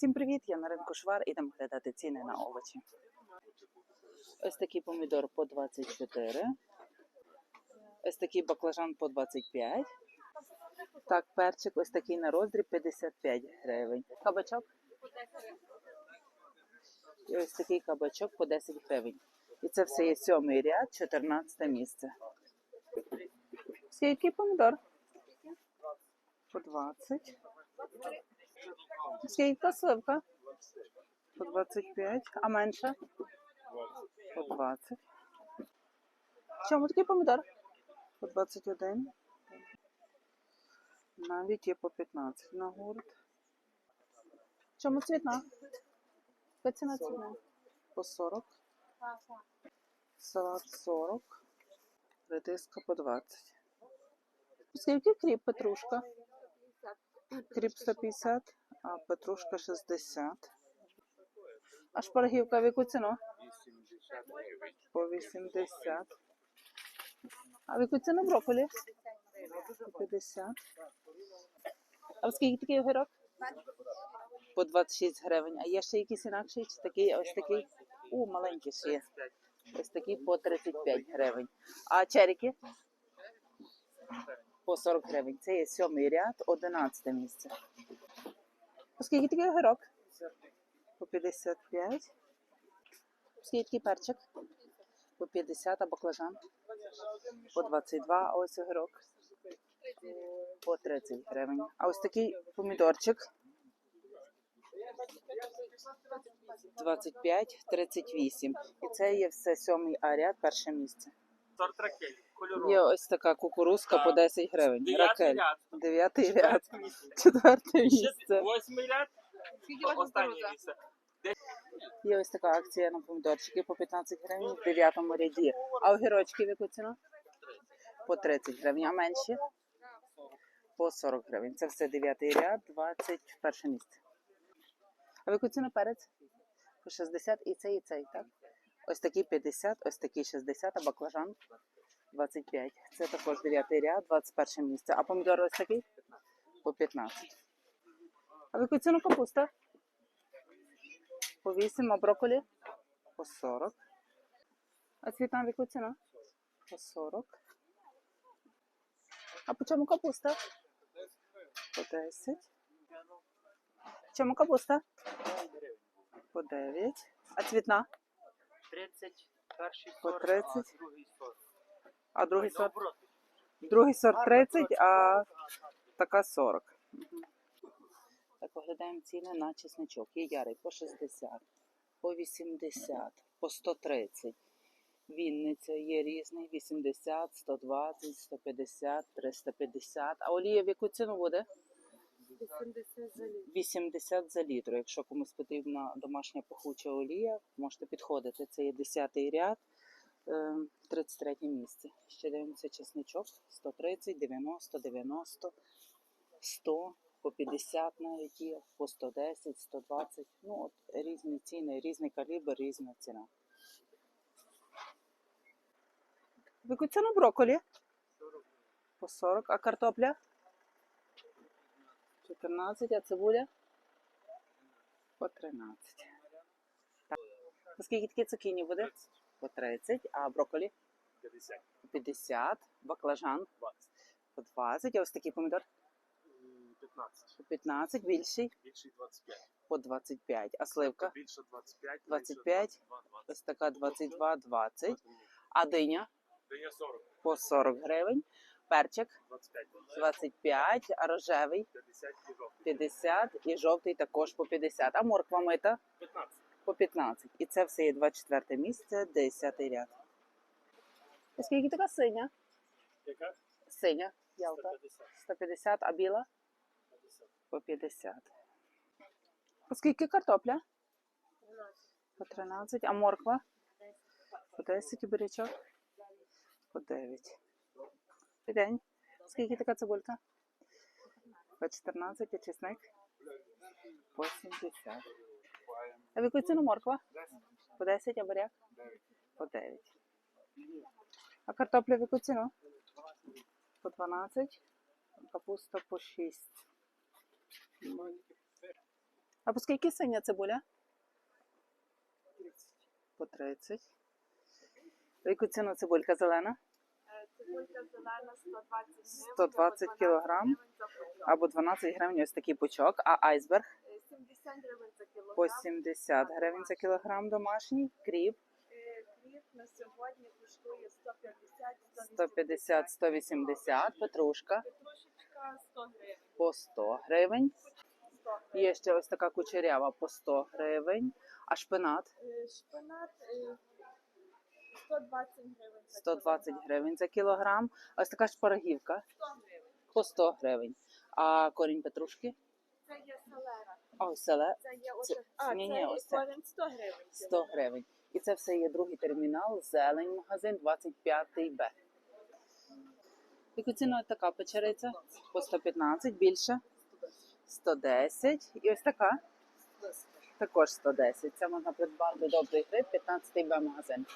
Всім привіт! Я на ринку Швар. Ідемо глядати ціни на овочі. Ось такий помідор по 24. Ось такий баклажан по 25. Так, перчик ось такий на роздріб 55 гривень. Кабачок. І ось такий кабачок по 10 гривень. І це все є сьомий ряд, 14 місце. Скільки помідор? По 20. Скільки сливка? По 25. А менше? По 20. Чому такий помідор? По 21. Навіть є по 15 на гурт. Чому цвітна? Яка ціна цвітна? По 40. Салат 40. Редиска по 20. Скільки кріп петрушка? Кріп 150, а петрушка 60. А шпаргівка в яку ціну? По 80. А в яку ціну брокколі? По 50. А в скільки такий огірок? По 26 гривень. А є ще якийсь інакший? Чи такий ось такий? У, маленький ще є. Ось такий по 35 гривень. А черіки? По 40 гривень. Це є сьомий ряд, 11 місце. Оскільки такий огірок? По 55. Скільки такий перчик? По 50, а баклажан? По 22, а ось огірок? По 30 гривень. А ось такий помідорчик? 25, 38. І це є все сьомий А ряд, перше місце. Сорт ракель, кольорова. Є ось така кукурузка по 10 гривень. Дев'ятий Ракель. ряд. Дев'ятий ряд. Четвертий місце. Четверте місце. Восьмий ряд. Останнє місце. Є ось така акція на помідорчики по 15 гривень в дев'ятому ряді. А огірочки в яку ціну? По 30 гривень, а менші? По 40 гривень. Це все дев'ятий ряд, 21 місце. А в яку ціну перець? По 60 і цей, і цей, так? Ось такий 50, ось такий 60, а баклажан 25. Це також дев'ятий ряд, 21 місце. А помідор ось такий? По 15. А в капуста? По 8, а брокколі? По 40. А цвітна в? По 40. А по чому капуста? По 10. Чому капуста? По 9. А цвітна? 30, перший По сорт, 30. а другий сорт. А другий Ой, сорт? наоборот. Другий сорт 30, а така 40. Так, оглядаємо ціни на чесничок. Є ярий по 60, по 80, по 130. Вінниця є різний 80, 120, 150, 350. А олія в яку ціну буде? 80 за літр. Якщо комусь потрібна домашня пахуча олія, можете підходити. Це є 10 ряд, е, 33 місце. Ще дивимося чесничок 130, 90, 90, 100, по 50 навіть є, по 110, 120. Ну, от різні ціни, різний калібр, різна ціна. Яку ціну брокколі? По 40. А картопля? 14, а цибуля? По 13. Так. Скільки такі цукіні буде? По 30, а брокколі? 50, 50, баклажан? 20, по 20, а ось такий помідор? М, 15, по 15, більший? Більший 25, по 25, а сливка? Більше 25, 25, ось така 22, 20, а диня? Диня 40, по 40 гривень, перчик 25, 25, а рожевий 50 і жовтий. 50 і жовтий також по 50, а морква мита 15, по 15. І це все є 24 місце, 10 ряд. І скільки така синя? яка? Синя ялта 150, 150, а біла 50, по 50. По скільки картопля? По 13, а морква? По 10 і бурячок? По 9. Добрий день. Скільки така цибулька? По 14, а чесник? По 70. А в яку ціну морква? По 10, а буряк? По 9. А картопля в яку ціну? По 12, капуста по 6. А по скільки синя цибуля? По 30. В яку ціну цибулька зелена? Е, Цибулька зелена 120 гривень. 120 або 12 кілограм. Або 12 гривень ось такий пучок, а айсберг Е, 70 гривень за кілограм. по 70 гривень за кілограм домашній, кріп Е, Кріп на сьогодні коштує 150 150 180 петрушка Петрушечка 100 гривень. по 100 гривень. Є ще ось така кучерява по 100 гривень, а шпинат Е, Шпинат 120 гривень за 120 кілограм. гривень за кілограм. Ось така шпарагівка 100 гривень. по 100 гривень. А корінь петрушки? Це є селера. А ось селе Це є Це- А, ні, ні, ось це. корінь 100 гривень. 100 гривень. І це все є другий термінал, зелень, магазин 25 Б. Яку ціну така печериця? По 115, більше 110. І ось така також 110. Це можна придбати добрий гриб, 15 Б магазин.